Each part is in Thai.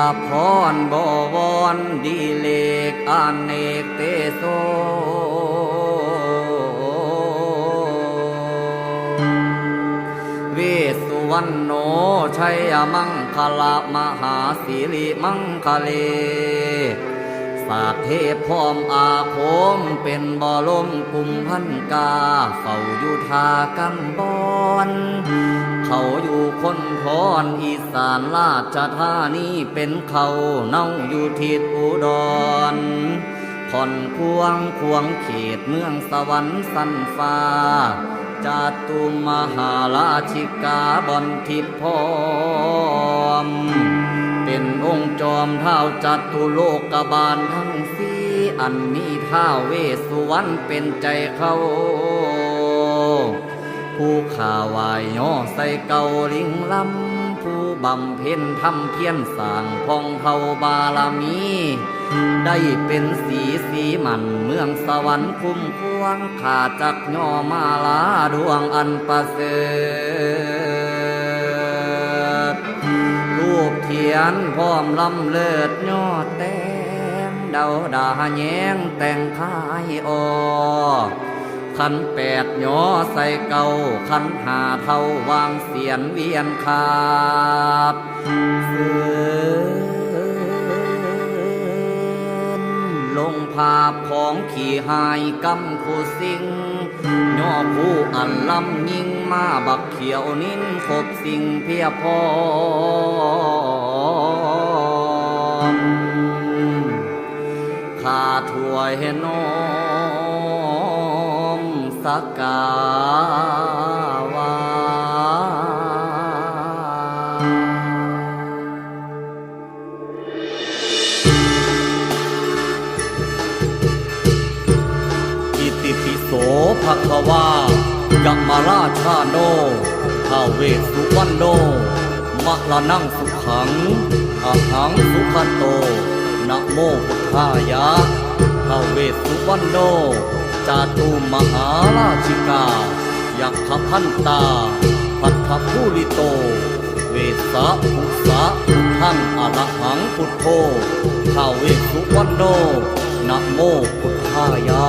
าพรบวรดีเลกอานเนกเตโซเวสุวรรณโนชัยมังคละมหาสิริมังคเล สากเทพพร้อมอาคมเป็นบ่อลมกุมพันกา เฝ้าอยู่ทากันบอนเขาอยู่คนทอนอีสานราชธานีเป็นเขาเน่าอยู่ทิศอุดรคอนควงควงเขตเมืองสวรรค์สันฟ้าจาตุมหาราชิกาบอนทิพย์พร้อม เป็นองค์จอมเท้าจัตุโลกบาลทั้งสี่อันมีท้าวเวสสุวรรณเป็นใจเขาผู้ข่าวายย่อใส่เกาลิงลำผู้บำเพ็ญทำเพียรสร้างพองเทาบารมี ได้เป็นสีสีมันเมืองสวรรค์คุ้มควงขาจักย่อมาลาดวงอันประเสริฐ ปเทียนพร้อมลำเลิศยอดแต้มเดาดาแยงแต่งคายออขันแปดหยอใส่เก่าขันหาเท่าวางเสียนเวียนขาบเสือนลงภาพของขี่หายกำคูสิงย่อผู้อันลำยิงมาบักเขียวนิ้นคบสิ่งเพียพอ วยน้อมสักกาวาอิติปิโสภะคะวายัมมาราชาโนท้าเวสุวรรณโนมะละนังสุขังอะหังสุขโตนะโมพุทธายะ ท้าเวสสุวรรณโนจาตุมหาราชิกา ยักขพันตา ปัทภภูริโต เวสะภุสะท่านอรหังพุทโธท้าเวสสุวรรณโนนะโมพุทธายะ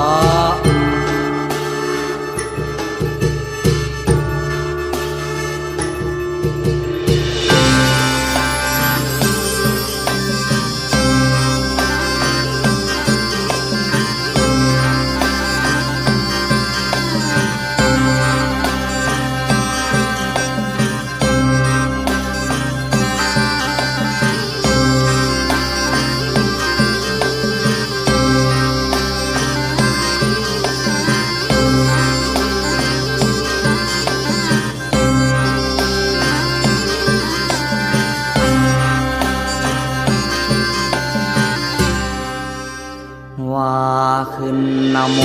ขึ้นนโม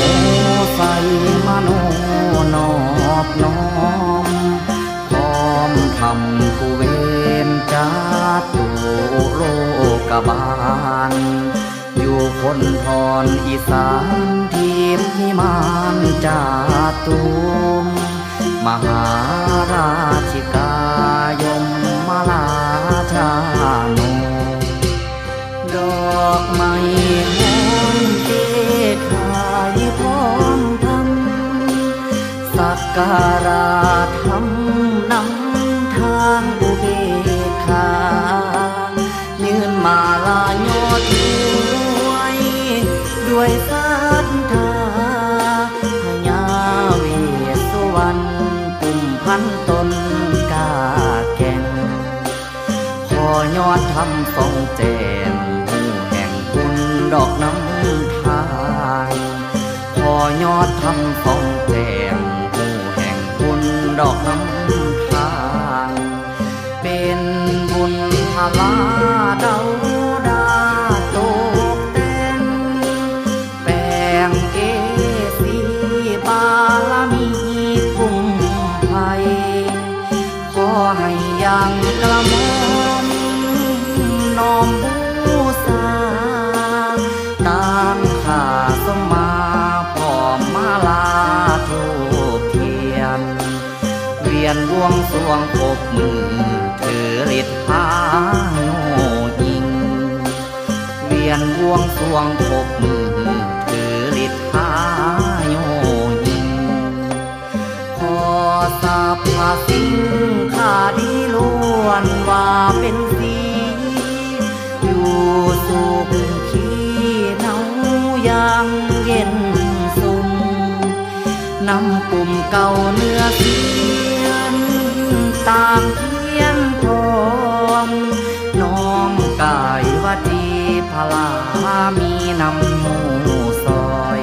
ใส่มโนนอบน้อมพร้อมทำกุเวนจาตุโลกบาล อยู่คนทอนอีสานทีมพิมานจาตุมมหาราชิกายมมาลาชาโน ยอดทำทรงแจงหูแห่งคุณดอกน้ำทายพอยอดทำทรงแจงหูแห่งคุณดอกน้ำทายเป็นบุญพลาเดา บวงสรวงปรบมือถือฤทธิ์พาโนยิงวงสวงพบมือถือฤทธาโยยิงขอสาพาสิ่งข้าดีล้วนว่าเป็นสีอยู่สุขขีเนายังเย็นสุ่มนำปุ่มเก่าเนื้อสี ตามเทียมทองน้องกายวดีพลามีนำหมูซอย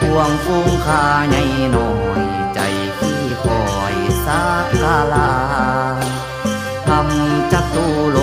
พวงฟุ้งคาใหญ่หน่อยใจที่คอยสักกาลาทำจักตูโล